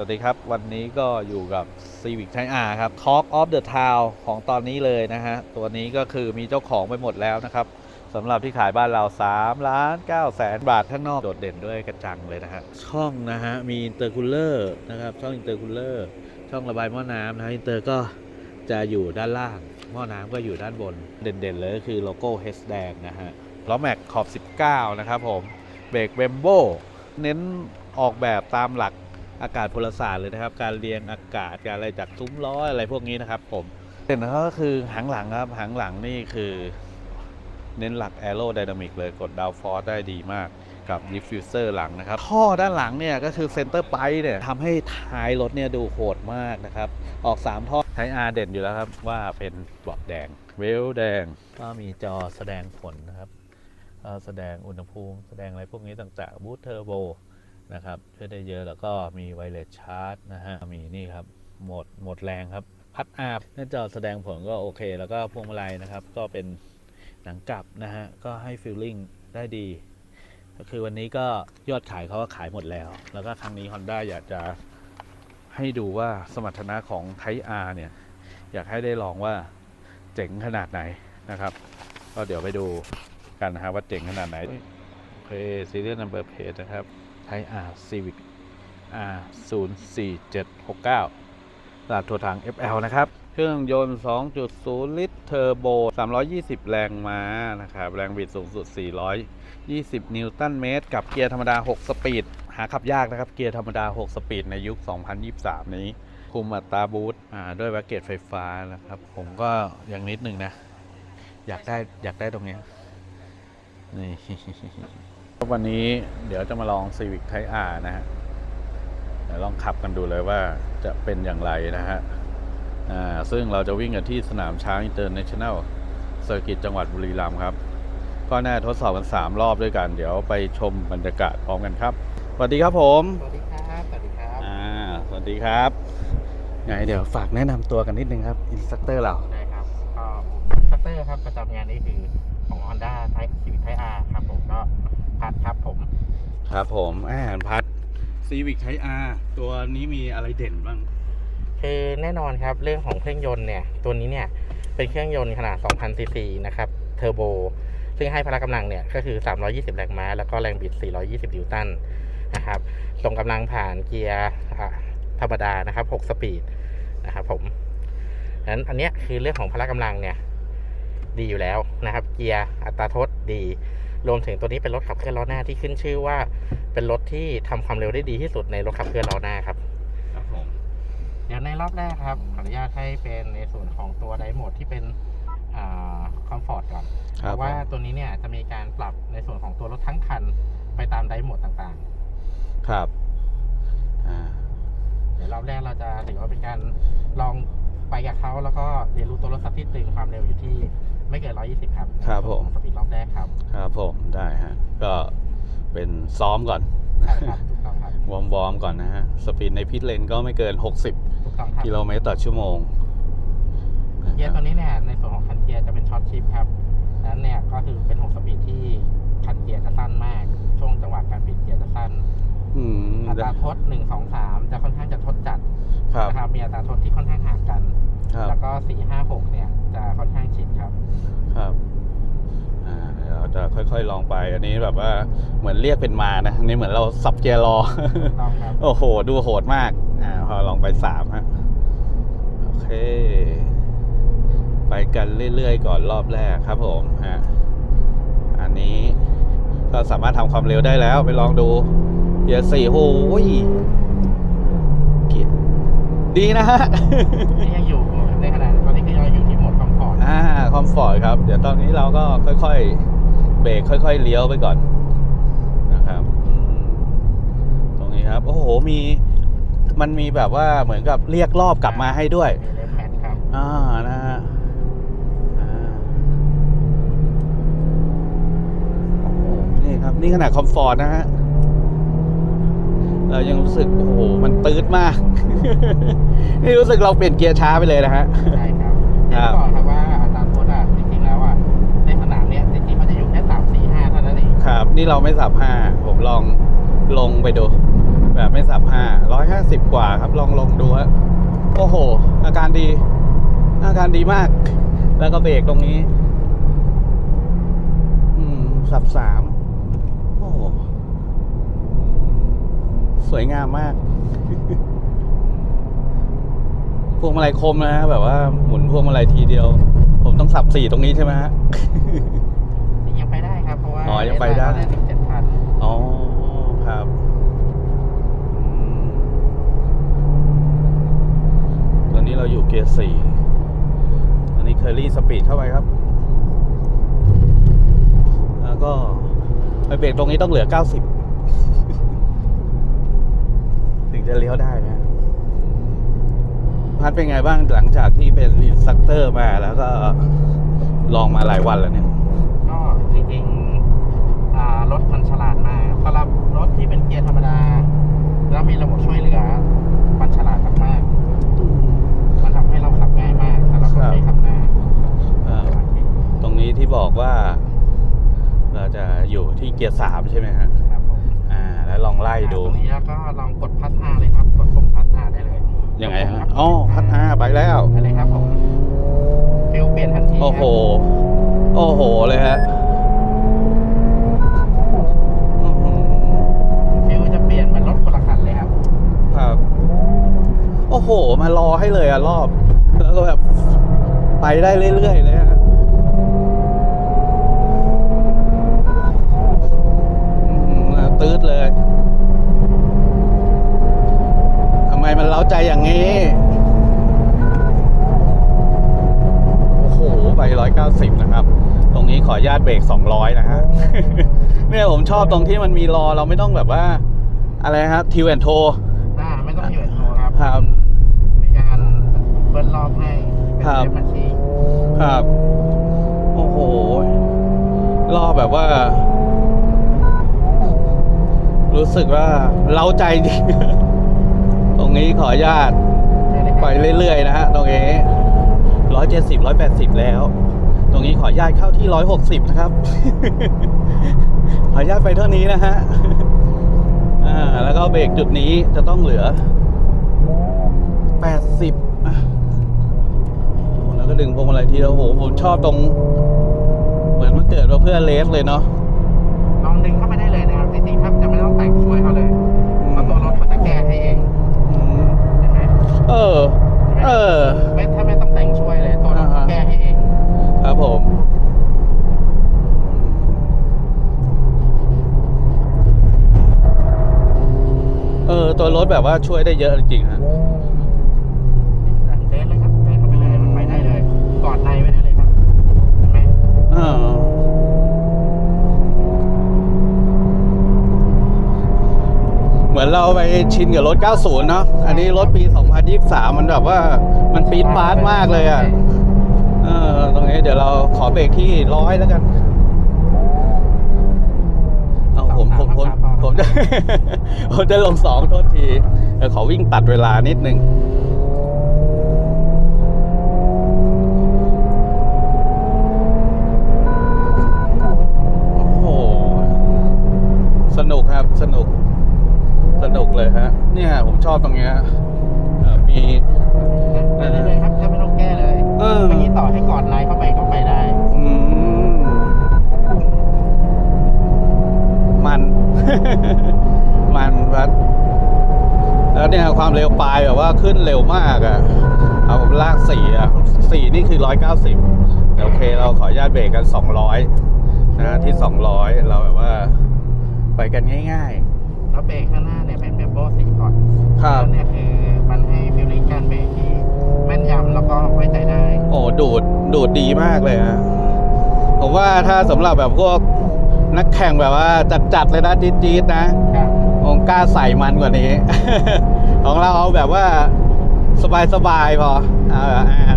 วัสดีครับ วันนี้ก็อยู่กับ Civic Type R ครับ Talk of the Town ของตอนนี้เลยนะฮะ ตัวนี้ก็คือมีเจ้าของไปหมดแล้วนะครับสำหรับที่ขายบ้านเรา3ล้าน9แสนบาทข้างนอก โดดเด่นด้วยกระจังเลยนะฮะ ช่องนะฮะ มีอินเตอร์คูลเลอร์นะครับ ช่องอินเตอร์คูลเลอร์ช่องระบายหม้อน้ำนะฮะอินเตอร์ก็จะอยู่ด้านล่าง หม้อน้ำก็อยู่ด้านบน เด่นๆเลยก็คือโลโก้เฮสแดงนะฮะล้อแม็กขอบ 19 นะครับผม เบรกเบมโบเน้นออกแบบตามหลัก อากาศพลศาสตร์เลยนะครับ การเรียงอากาศการอะไรจากซุ้มล้ออะไรพวกนี้นะครับ ผมเด่นของเขาก็คือหางหลังครับหางหลังนี่คือเน้นหลัก a อโร d y นามิกเลยกดดาวฟอร์ได้ดีมากกับดิฟฟิวเซอร์หลังนะครับท่อด้านหลังเนี่ยก็คือเซนเตอร์ไ e เนี่ยทำให้ท้ายรถเนี่ยดูโหดมากนะครับ ออก 3 ท่อไทอาร์เด่นอยู่แล้วครับ ว่าเป็นบาะแดง เวลแดง ก็มีจอแสดงผลนะครับแสดงอุณหภูมิ แสดงอะไรพวกนี้ต่างๆบูทเทอร์โบ นะครับช่วยได้เยอะแล้วก็มีไวเลสชาร์จนะฮะมีนี่ครับโหมดโหมดแรงครับ พัดอาบหน้าจอแสดงผลก็โอเค แล้วก็พวงมาลัยนะครับ ก็เป็นหนังกลับนะฮะก็ให้ฟีลลิ่งได้ดีก็คือวันนี้ก็ยอดขายเขาก็ขายหมดแล้ว แล้วก็ครั้งนี้ Honda อยากจะให้ดูว่าสมรรถนะของ Type R เนี่ย อยากให้ได้ลองว่าเจ๋งขนาดไหนนะครับ ก็เดี๋ยวไปดูกันนะครับว่าเจ๋งขนาดไหนโอเค serial number plate นะครับ Type R Civic R 0 4 7 6 9ตลาดทั่วทาง FL นะครับ เครื่องยนต์ 2.0 ลิตรเทอร์โบ 320 แรงม้านะครับ แรงบิดสูงสุด 420 นิวตันเมตร กับเกียร์ธรรมดา 6 สปีด หาขับยากนะครับ เกียร์ธรรมดา 6 สปีดในยุค 2023 นี้ คุมอัตราบูทด้วยแบ็กเกตไฟฟ้านะครับ ผมก็อย่างนิดหนึ่งนะ อยากได้อยากได้ตรงเนี้ยนี่ วันนี้เดี๋ยวจะมาลอง Civic Type R นะฮะเดี๋ยวลองขับกันดูเลยว่าจะเป็นอย่างไรนะฮะอ่าซึ่งเราจะวิ่งกันที่สนามช้างอินเตอร์เนชั่นแนลเซอร์กิตจังหวัดบุรีรัมย์ครับ ก็น่าทดสอบกัน 3 รอบด้วยกัน เดี๋ยวไปชมบรรยากาศพร้อมกันครับสวัสดีครับผมสวัสดีครับสวัสดีครับอ่าสวัสดีครับไงเดี๋ยวฝากแนะนำตัวกันนิดนึงครับอินสตัคเตอร์เรา ได้ครับ ก็ซัตเต อร์ครับประจำงานนี้คือของ Honda Type Civic Type R ครับผมก็พัดครับผมครับผมอ่าพัด Civic Type R ตัวนี้มีอะไรเด่นบ้าง คือแน่นอนครับเรื่องของเครื่องยนต์เนี่ย ตัวนี้เนี่ย เป็นเครื่องยนต์ขนาด 2,000 ซีซีนะครับเทอร์โบซึ่งให้พละกำลังเนี่ย ก็คือ 320 แรงม้า แล้วก็แรงบิด 420 นิวตันนะครับส่งกำลังผ่านเกียร์อะธรรมดานะครับ 6 สปีดนะครับผมดังนั้นอันเนี้ยคือเรื่องของพละกำลังเนี่ย ดีอยู่แล้วนะครับ เกียร์อัตราทดดี รวมถึงตัวนี้เป็นรถขับเคลื่อนล้อหน้าที่ขึ้นชื่อว่า เป็นรถที่ทำความเร็วได้ดีที่สุดในรถขับเคลื่อนล้อหน้าครับครับผมเดี๋ยวในรอบแรกครับขออนุญาตให้เป็นในส่วนของตัวไดโหมดที่เป็นคอมฟอร์ตก่อนคเพรับราะว่าตัวนี้เนี่ยจะมีการปรับในส่วนของตัวรถทั้งคันไปตามไดโหมดต่างครับอ่าๆเดี๋ยวรอบแรกเราจะถือว่าเป็นการลองไปกับเขาแล้วก็เรียนรู้ตัวรถสักที่ตึงความเร็วอยู่ที่ ไม่เกิน120ครับครับผม สปีดรอบแรกครับ ครับผมได้ฮะ ก็เป็นซ้อมก่อนใช่ครับถูกต้องครับวอร์มวอร์มก่อนนะฮะ สปีดในพิทเลนก็ไม่เกิน 60 ถูกต้องครับกิโลเมตรต่อชั่วโมงเกียร์ตัวนี้เนี่ยในส่วนของคันเกียร์จะเป็นช็อตชิปครับดังนั้นเนี่ยก็คือเป็น 6 สปีดที่คันเกียร์จะสั้นมาก ช่วงจังหวะการปิดเกียร์จะสั้นอืมอัตราทดหนึ่งสองสามจะค่อนข้างจะทดจัดครับนะครับมีอัตราทดที่ค่อนข้างห่างกัน ครับ แล้วก็สี่ห้าหกเนี่ยจะค่อนข้างชิดครับครับอ่าเดี๋ยวเราจะค่อยๆลองไป อันนี้แบบว่าเหมือนเรียกเป็นมานะอันนี้เหมือนเราสับเกียร์รอ ถูกต้องครับ โอ้โห ดูโหดมาก อ่า พอลองไปสามฮะ โอเค ไปกันเรื่อยๆ ก่อนรอบแรกครับผมฮะ อันนี้ก็สามารถทำความเร็วได้แล้ว ไปลองดู เกียร์สี่โอ้ยเกียร์ดีนะฮะ นี่ยังอยู่ คอมฟอร์ตครับ เดี๋ยวตอนนี้เราก็ค่อยๆ เบรกค่อย ๆ เลี้ยวไปก่อนนะครับอืมตรงนี้ครับ โอ้โหมีมันมีแบบว่าเหมือนกับเรียกรอบกลับมาให้ด้วยมีเลมแพดครับอ่านะฮะอ่าโอ้โหนี่ครับนี่ขนาดคอมฟอร์ตนะฮะเรายังรู้สึกโอ้โหมันตืดมาก นี่รู้สึกเราเปลี่ยนเกียร์ช้าไปเลยนะฮะใช่ครับครัที่บ ครับนี่เราไม่สับห้าผมลองลงไปดู แบบไม่สับห้าร้อยห้าสิบกว่าครับ ลองลงดูฮะโอ้โห อาการดี อาการดีมาก แล้วก็เบรกตรงนี้ อืม สับสามโอ้โหสวยงามมากพวงมาลัยคมนะฮะแบบว่าหมุนพวงมาลัยทีเดียว ผมต้องสับสี่ตรงนี้ใช่ไหมฮะ ว่าอ๋อยังไปได้ถึงเจ็ดพันอ๋อครับอืมตอนนี้เราอยู่เกียร์สี่อันนี้เคอรี่สปีดเข้าไปครับ แล้วก็ไปเบรกตรงนี้ต้องเหลือ 90 ถึงจะเลี้ยวได้นะพัดเป็นไงบ้างหลังจากที่เป็นอินสตัคเตอร์มาแล้วก็ลองมาหลายวันแล้วเนี่ย ก็จริงๆอ่ารถ มันฉลาดมากสำหรับรถที่เป็นเกียร์ธรรมดา แล้วมีระบบช่วยเหลือ มันฉลาดมากๆมันทำให้เราขับง่ายมากสำหรับรถที่ขับหน้าอ่าตรงนี้ที่บอกว่า เราจะอยู่ที่เกียร์สามใช่ไหมฮะครับผมอ่า แล้วลองไล่ดู ตรงนี้แล้วก็ลองกดพัฒนาเลยครับ กดปุ่มพัฒนาได้เลยยังไงฮะอ๋อพัดอาไปแล้วไปเลยครับผมฟิลเปลี่ยนทันทีโอ้โห โอ้โหเลยฮะ โอ้โหมารอให้เลยอะรอบ แล้วก็แบบไปได้เรื่อยๆเลยฮะอื้อหือตืดเลยทำไมมันเล้าใจอย่างนี้ โอ้โห ไปร้อยเก้าสิบนะครับ ตรงนี้ขออนุญาตเบรกสองร้อยนะฮะ เนี่ยผมชอบตรงที่มันมีรอเราไม่ต้องแบบว่า อะไรครับทิวแอนโทอ่าไม่ต้องอยู่โทรครับครับในการ เบิ้ลรอบให้เป็นครับเซฟบัญชีครับ โอ้โหรอบแบบว่า รู้สึกว่าเล้าใจจริง ตรงนี้ขออนุญาตไปเรื่อย ๆ นะฮะ ตรงนี้ร้อยเจ็ดสิบร้อยแปดสิบแล้ว ตรงนี้ขออนุญาตเข้าที่ร้อยหกสิบนะครับ ขออนุญาตไปเท่านี้นะฮะ อ่า แล้วก็เบรกจุดนี้จะต้องเหลือแปดสิบแล้วก็ ดึงพวงมาลัยทีแล้วโอ้โหผมชอบตรง เหมือนมันเกิดมาเพื่อเลสเลยเนาะลองดึงเข้าไปได้เลยนะครับจริงๆครับจะไม่ต้องแต่งช่วยเขาเลยเพราะตัวรถเขาจะแก้ให้เองอืมเห็นไหมเออ เออไม่ถ้าไม่ต้องแต่งช่วยเลยตัวรถเขาอ่าฮะแก้ให้เองครับผมเออตัวรถแบบว่าช่วยได้เยอะจริงๆฮะ เดินเลยครับเดินเข้าไปเลยมันไปได้เลย กอดในไว้ได้เลยครับเห็นไหม เออเหมื อนเราไปชินกับรถ 90 เนาะ อันนี้รถปี 2023 มันแบบว่ามันปี๊ดปาร์ตมากเลยอะ เออ ตรงนี้เดี๋ยวเราขอเบรกที่ร้อยแล้วกัน เอาผมผมผมผมจะ ผมจะลงสองโทษทีเดี๋ยวขอวิ่งตัดเวลานิดนึง ตรงเนี้ยเอ่อมีไปได้เลยครับถ้าไม่ต้องแก้เลยเออ เมื่อกี้ต่อให้กอดในเข้าไปก็ไปได้ อืม มัน มันวัดแล้วเนี่ยความเร็วปลายแบบว่าขึ้นเร็วมากอะ่ะ เอาผมลากสี่อะสี่นี่คือร้อยเก้าสิบโอเค เราขออนุญาตเบรกกันสองร้อยนะที่สองร้อยเราแบบว่า ไปกันง่าย แล้วเบรกข้างหน้า เนี่ยเป็นเบมโบสี่พอร์ตๆครับแล้วเนี่ยคือมันให้ฟีลลิ่งการเบรกที่แม่นยำแล้วก็ไว้ใจได้ โอ้ดูดดูดดีมากเลยฮะผมว่าถ้าสำหรับแบบพวกนักแข่งแบบว่าจัดๆเลยนะจี๊ดๆนะครับผมกล้าใส่มันกว่านี้ ของเราเอาแบบว่าสบายๆพอ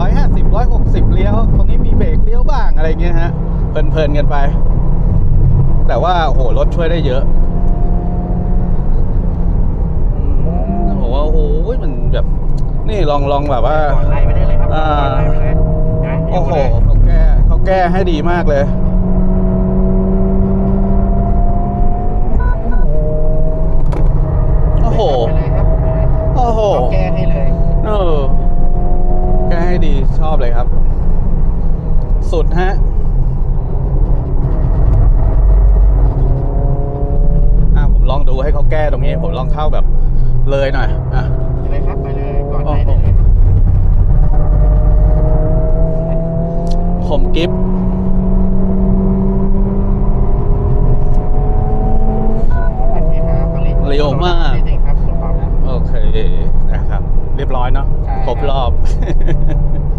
ร้อยห้าสิบร้อยหกสิบเลี้ยว ตรงนี้มีเบรกเลี้ยวบ้างอะไรเงี้ยฮะ เพลินๆกันไป แต่ว่าโอ้โหรถช่วยได้เยอะ ว่าโอ้ยมันแบบ นี่ลองลองแบบว่าอ่ไโอ้โหเขาแก้เขาแก้ให้ดีมากเลยโอ้โหโอ้โหแก้ให้เลยเออแก้ให้ดีชอบเลยครับ สุดฮะน่าผมลองดูให้เขาแก้ตรงนี้ผมลองเข้าแบบ เลยหน่อยอะไปเลยครับไปเลยก่อนโอ้ได้โหเลยคมกิฟโอเคครับตรงนี้เร็วมากจริงๆครับสุดยอดแล้วโอเคนะครับ เรียบร้อยเนาะใช่ครบรอบ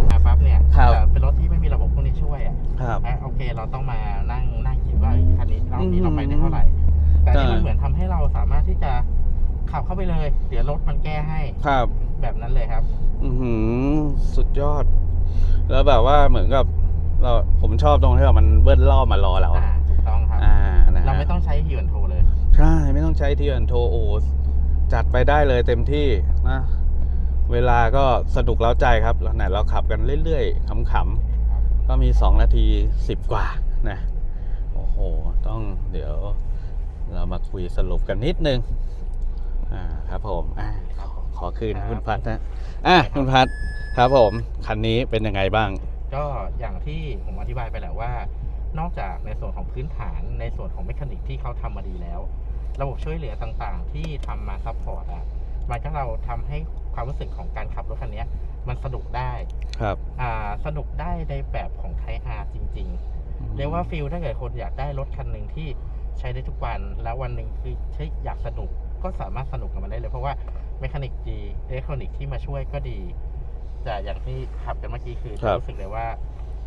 มาปั๊บเนี่ยครับแต่เป็นรถที่ไม่มีระบบพวกนี้ช่วยอะครับอะโอเคเราต้องมานั่งนั่งคิดว่าเอ้ยคันนี้รอบนี้อืมเราไปได้เท่าไหร่ แต่นี่ใช่มันเหมือนทำให้เราสามารถที่จะ ขับเข้าไปเลย เดี๋ยวรถมันแก้ให้ครับ แบบนั้นเลยครับ อือหือ สุดยอด แล้วแบบว่าเหมือนกับ เราผมชอบตรงที่ว่ามันเบิ้ลรอบมารอเราอ่าอะถูกต้องครับ อ่านะฮะเราไม่ต้องใช้ฮิวอนโทรเลย ใช่ไม่ต้องใช้ทีอันโทโอจัดไปได้เลยเต็มที่นะ เวลาก็สนุกเล้าใจครับแล้วไหนเราขับกันเรื่อยๆขำๆก็มี 2 นาที 10 กว่านะโอ้โห ต้องเดี๋ยวเรามาคุยสรุปกันนิดนึงอ่า ครับผมอ่าขอขอคืนครับคุณพัดนะอะได้ครับคุณพัดครับผม คันนี้เป็นยังไงบ้าง ก็อย่างที่ผมอธิบายไปแหละว่า นอกจากในส่วนของพื้นฐานในส่วนของเมคานิกที่เขาทำมาดีแล้ว ระบบช่วยเหลือต่างๆ ที่ทำมาซัพพอร์ตอะมันก็เราทำให้ความรู้สึกของการขับรถคันเนี้ยมันสนุกได้ครับอ่าสนุกได้ในแบบของไทอาร์จริง ๆ เรียกว่าฟิลถ้าเกิดคนอยากได้รถคันหนึ่งที่ใช้ได้ทุกวันแล้ววันหนึ่งคือใช้อยากสนุก ก็สามารถสนุกกับมันได้เลย เพราะว่าเมคานิกดีอิเล็กทรอนิกที่มาช่วยก็ดีแต่อย่างที่ขับกันเมื่อกี้คือครัจะบรู้สึกเลยว่า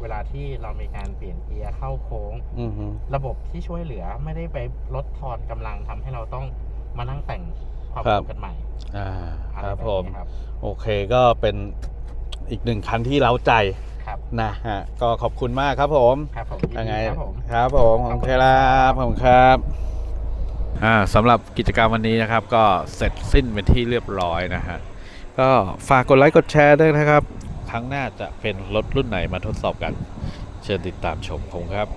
เวลาที่เรามีการเปลี่ยนเกียร์เข้าโค้ง อือฮึ ระบบที่ช่วยเหลือไม่ได้ไปลดทอนกำลังทำให้เราต้องมานั่งแต่งความรู้สึกกันใหม่อ่าอะคไรรับแบบผมนี้ครับ โอเคก็เป็นอีกหนึ่งคันที่เล้าใจครับ นะฮะก็ขอบคุณมากครับผม ครับผมยินยังดีไงครับผม ครับผมขขออบบคุคุณณคครัรับบผมครับอ่า สำหรับกิจกรรมวันนี้นะครับ ก็เสร็จสิ้นเป็นที่เรียบร้อยนะฮะก็ฝากกดไลค์กดแชร์ด้วยนะครับ ครั้งหน้าจะเป็นรถรุ่นไหนมาทดสอบกัน เชิญติดตามชมผมครับ